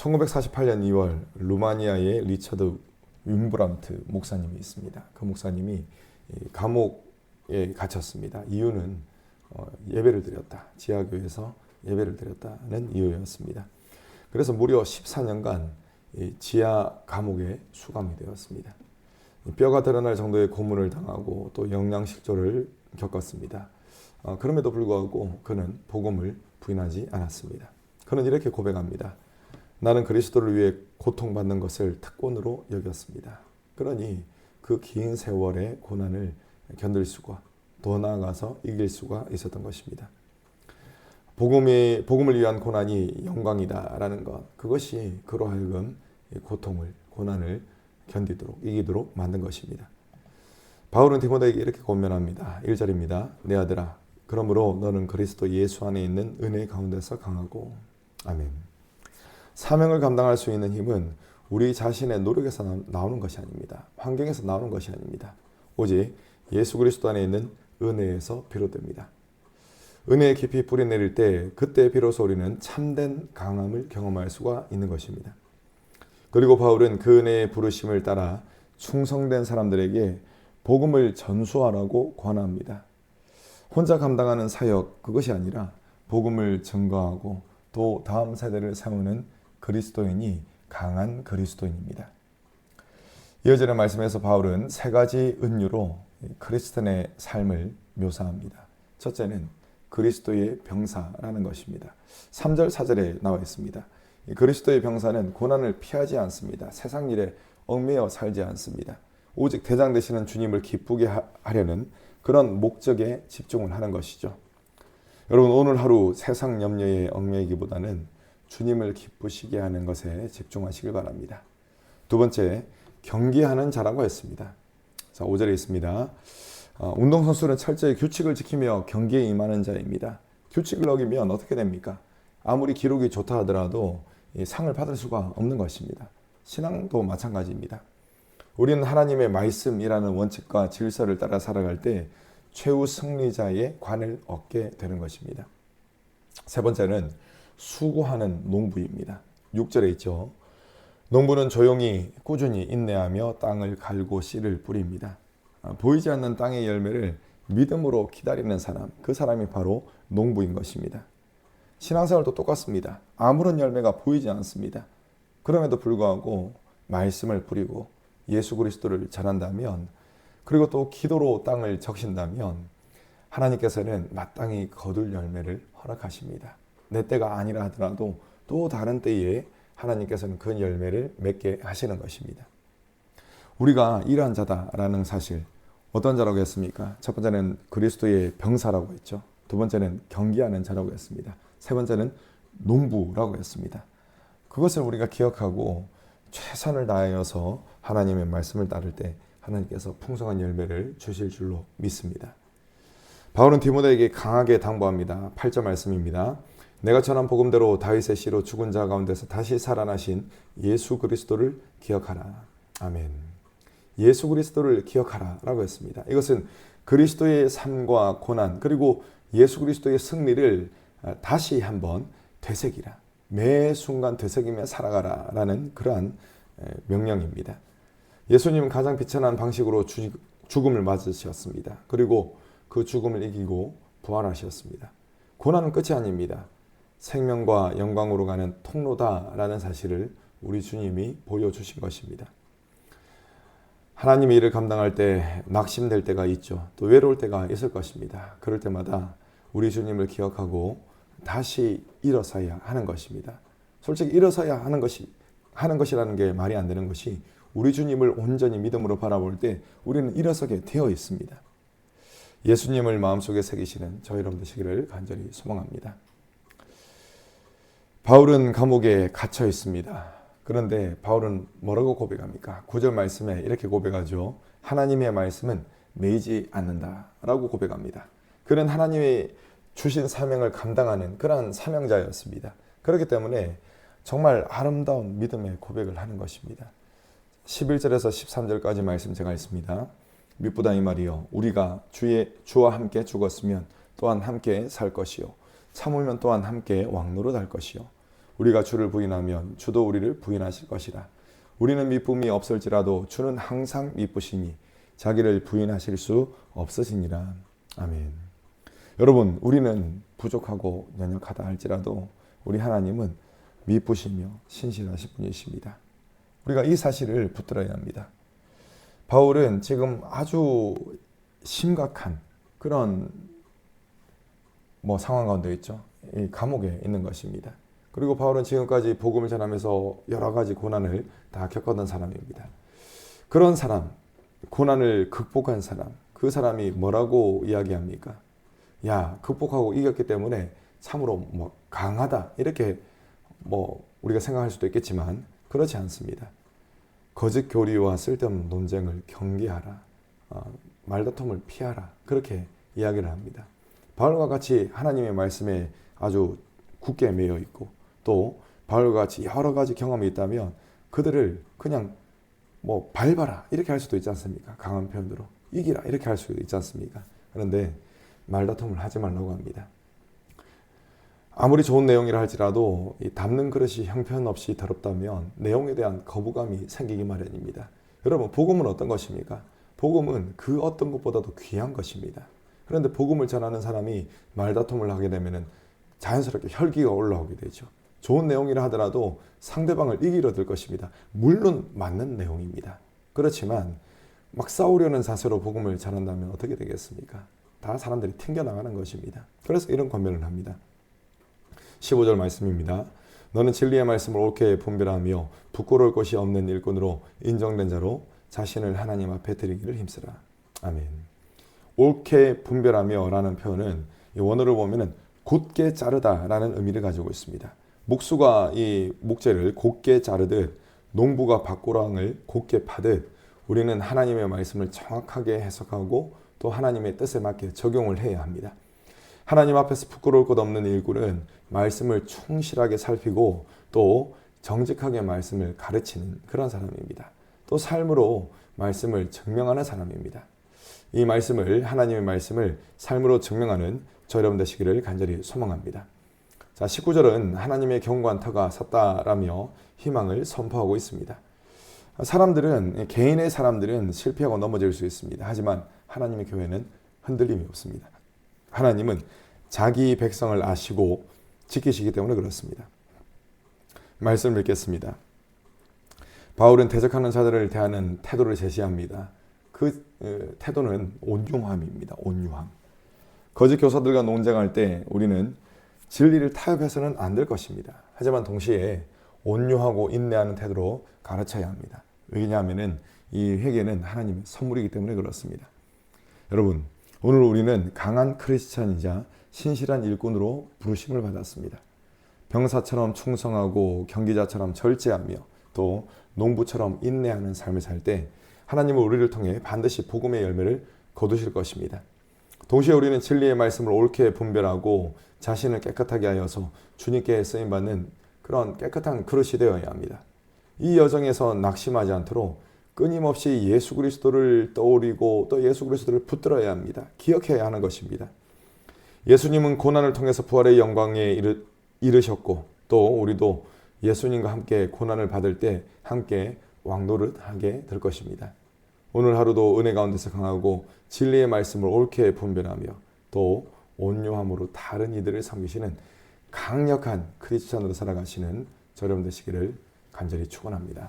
1948년 2월 루마니아의 리처드 윈브란트 목사님이 있습니다. 그 목사님이 감옥에 갇혔습니다. 이유는 어, 예배를 드렸다. 지하교에서 예배를 드렸다는 이유였습니다. 그래서 무려 14년간 지하 감옥에 수감이 되었습니다. 뼈가 드러날 정도의 고문을 당하고 또 영양실조를 겪었습니다. 어, 그럼에도 불구하고 그는 복음을 부인하지 않았습니다. 그는 이렇게 고백합니다. 나는 그리스도를 위해 고통받는 것을 특권으로 여겼습니다. 그러니 그 긴 세월의 고난을 견딜 수가 더 나아가서 이길 수가 있었던 것입니다. 복음의 복음을 위한 고난이 영광이다라는 것 그것이 그로 하여금 고통을 고난을 견디도록 이기도록 만든 것입니다. 바울은 디모데에게 이렇게 권면합니다. 1절입니다. 내 아들아 그러므로 너는 그리스도 예수 안에 있는 은혜 가운데서 강하고 아멘. 사명을 감당할 수 있는 힘은 우리 자신의 노력에서 나오는 것이 아닙니다. 환경에서 나오는 것이 아닙니다. 오직 예수 그리스도 안에 있는 은혜에서 비롯됩니다. 은혜의 깊이 뿌리 내릴 때 그때 비로소 우리는 참된 강함을 경험할 수가 있는 것입니다. 그리고 바울은 그 은혜의 부르심을 따라 충성된 사람들에게 복음을 전수하라고 권합니다. 혼자 감당하는 사역 그것이 아니라 복음을 증거하고 또 다음 세대를 세우는 그리스도인이 강한 그리스도인입니다. 이어지는 말씀에서 바울은 세 가지 은유로 크리스천의 삶을 묘사합니다. 첫째는 그리스도의 병사라는 것입니다. 3절 4절에 나와 있습니다. 그리스도의 병사는 고난을 피하지 않습니다. 세상 일에 얽매여 살지 않습니다. 오직 대장 되시는 주님을 기쁘게 하려는 그런 목적에 집중을 하는 것이죠. 여러분 오늘 하루 세상 염려에 얽매이기보다는 주님을 기쁘시게 하는 것에 집중하시길 바랍니다. 두 번째, 경기하는 자라고 했습니다. 자, 5절에 있습니다. 어, 운동선수는 철저히 규칙을 지키며 경기에 임하는 자입니다. 규칙을 어기면 어떻게 됩니까? 아무리 기록이 좋다 하더라도 상을 받을 수가 없는 것입니다. 신앙도 마찬가지입니다. 우리는 하나님의 말씀이라는 원칙과 질서를 따라 살아갈 때 최후 승리자의 관을 얻게 되는 것입니다. 세 번째는 수고하는 농부입니다. 6절에 있죠. 농부는 조용히 꾸준히 인내하며 땅을 갈고 씨를 뿌립니다. 아, 보이지 않는 땅의 열매를 믿음으로 기다리는 사람, 그 사람이 바로 농부인 것입니다. 신앙생활도 똑같습니다. 아무런 열매가 보이지 않습니다. 그럼에도 불구하고 말씀을 뿌리고 예수 그리스도를 전한다면 그리고 또 기도로 땅을 적신다면 하나님께서는 마땅히 거둘 열매를 허락하십니다. 내 때가 아니라 하더라도 또 다른 때에 하나님께서는 그 열매를 맺게 하시는 것입니다. 우리가 이러한 자다라는 사실 어떤 자라고 했습니까? 첫 번째는 그리스도의 병사라고 했죠. 두 번째는 경기하는 자라고 했습니다. 세 번째는 농부라고 했습니다. 그것을 우리가 기억하고 최선을 다하여서 하나님의 말씀을 따를 때 하나님께서 풍성한 열매를 주실 줄로 믿습니다. 바울은 디모데에게 강하게 당부합니다. 8절 말씀입니다. 내가 전한 복음대로 다윗의 씨로 죽은 자 가운데서 다시 살아나신 예수 그리스도를 기억하라. 아멘. 예수 그리스도를 기억하라라고 했습니다. 이것은 그리스도의 삶과 고난 그리고 예수 그리스도의 승리를 다시 한번 되새기라. 매 순간 되새기며 살아가라라는 그러한 명령입니다. 예수님은 가장 비천한 방식으로 죽음을 맞으셨습니다. 그리고 그 죽음을 이기고 부활하셨습니다. 고난은 끝이 아닙니다. 생명과 영광으로 가는 통로다라는 사실을 우리 주님이 보여주신 것입니다. 하나님의 일을 감당할 때 낙심될 때가 있죠. 또 외로울 때가 있을 것입니다. 그럴 때마다 우리 주님을 기억하고 다시 일어서야 하는 것입니다. 솔직히 일어서야 하는 것이 하는 것이라는 게 말이 안 되는 것이 우리 주님을 온전히 믿음으로 바라볼 때 우리는 일어서게 되어 있습니다. 예수님을 마음속에 새기시는 저 여러분 되시기를 간절히 소망합니다. 바울은 감옥에 갇혀 있습니다. 그런데 바울은 뭐라고 고백합니까? 9절 말씀에 이렇게 고백하죠. 하나님의 말씀은 매이지 않는다라고 고백합니다. 그는 하나님의 주신 사명을 감당하는 그러한 사명자였습니다. 그렇기 때문에 정말 아름다운 믿음의 고백을 하는 것입니다. 11절에서 13절까지 말씀 제가 읽습니다. 믿보다 이 말이요 우리가 주의 주와 함께 죽었으면 또한 함께 살 것이요 참으면 또한 함께 왕노릇 할 것이요 우리가 주를 부인하면 주도 우리를 부인하실 것이라. 우리는 미쁨이 없을지라도 주는 항상 미쁘시니 자기를 부인하실 수 없으시니라. 아멘. 여러분, 우리는 부족하고 연약하다 할지라도 우리 하나님은 미쁘시며 신실하신 분이십니다. 우리가 이 사실을 붙들어야 합니다. 바울은 지금 아주 심각한 그런 뭐 상황 가운데 있죠. 이 감옥에 있는 것입니다. 그리고 바울은 지금까지 복음을 전하면서 여러 가지 고난을 다 겪었던 사람입니다. 그런 사람, 고난을 극복한 사람, 그 사람이 뭐라고 이야기합니까? 야, 극복하고 이겼기 때문에 참으로 뭐 강하다. 이렇게 뭐 우리가 생각할 수도 있겠지만 그렇지 않습니다. 거짓 교리와 쓸데없는 논쟁을 경계하라. 어, 말다툼을 피하라. 그렇게 이야기를 합니다. 바울과 같이 하나님의 말씀에 아주 굳게 매여 있고 또 바울과 같이 여러 가지 경험이 있다면 그들을 그냥 뭐 밟아라 이렇게 할 수도 있지 않습니까? 강한 표현으로 이기라 이렇게 할 수도 있지 않습니까? 그런데 말다툼을 하지 말라고 합니다. 아무리 좋은 내용이라 할지라도 이 담는 그릇이 형편없이 더럽다면 내용에 대한 거부감이 생기기 마련입니다. 여러분 복음은 어떤 것입니까? 복음은 그 어떤 것보다도 귀한 것입니다. 그런데 복음을 전하는 사람이 말다툼을 하게 되면은 자연스럽게 혈기가 올라오게 되죠. 좋은 내용이라 하더라도 상대방을 이기려 들 것입니다. 물론 맞는 내용입니다. 그렇지만 막 싸우려는 자세로 복음을 전한다면 어떻게 되겠습니까? 다 사람들이 튕겨나가는 것입니다. 그래서 이런 권면을 합니다. 15절 말씀입니다. 너는 진리의 말씀을 옳게 분별하며 부끄러울 것이 없는 일꾼으로 인정된 자로 자신을 하나님 앞에 드리기를 힘쓰라. 아멘. 옳게 분별하며라는 표현은 원어를 보면은 곧게 자르다라는 의미를 가지고 있습니다. 목수가 이 목재를 곧게 자르듯 농부가 밭고랑을 곧게 파듯 우리는 하나님의 말씀을 정확하게 해석하고 또 하나님의 뜻에 맞게 적용을 해야 합니다. 하나님 앞에서 부끄러울 것 없는 일꾼은 말씀을 충실하게 살피고 또 정직하게 말씀을 가르치는 그런 사람입니다. 또 삶으로 말씀을 증명하는 사람입니다. 이 말씀을 하나님의 말씀을 삶으로 증명하는 저 여러분 되시기를 간절히 소망합니다. 자, 19절은 하나님의 경관 터가 섰다라며 희망을 선포하고 있습니다. 사람들은 개인의 사람들은 실패하고 넘어질 수 있습니다. 하지만 하나님의 교회는 흔들림이 없습니다. 하나님은 자기 백성을 아시고 지키시기 때문에 그렇습니다. 말씀을 읽겠습니다. 바울은 대적하는 자들을 대하는 태도를 제시합니다. 그 태도는 온유함입니다. 온유함. 거짓 교사들과 논쟁할 때 우리는 진리를 타협해서는 안 될 것입니다. 하지만 동시에 온유하고 인내하는 태도로 가르쳐야 합니다. 왜냐하면은 이 회개는 하나님의 선물이기 때문에 그렇습니다. 여러분, 오늘 우리는 강한 크리스찬이자 신실한 일꾼으로 부르심을 받았습니다. 병사처럼 충성하고 경기자처럼 절제하며 또 농부처럼 인내하는 삶을 살 때 하나님은 우리를 통해 반드시 복음의 열매를 거두실 것입니다. 동시에 우리는 진리의 말씀을 옳게 분별하고 자신을 깨끗하게 하여서 주님께 쓰임 받는 그런 깨끗한 그릇이 되어야 합니다. 이 여정에서 낙심하지 않도록 끊임없이 예수 그리스도를 떠올리고 또 예수 그리스도를 붙들어야 합니다. 기억해야 하는 것입니다. 예수님은 고난을 통해서 부활의 영광에 이르, 이르셨고 또 우리도 예수님과 함께 고난을 받을 때 함께 왕노릇하게 될 것입니다. 오늘 하루도 은혜 가운데서 강하고 진리의 말씀을 옳게 분별하며 또 온유함으로 다른 이들을 섬기시는 강력한 크리스천으로 살아가시는 저렴 되시기를 간절히 축원합니다.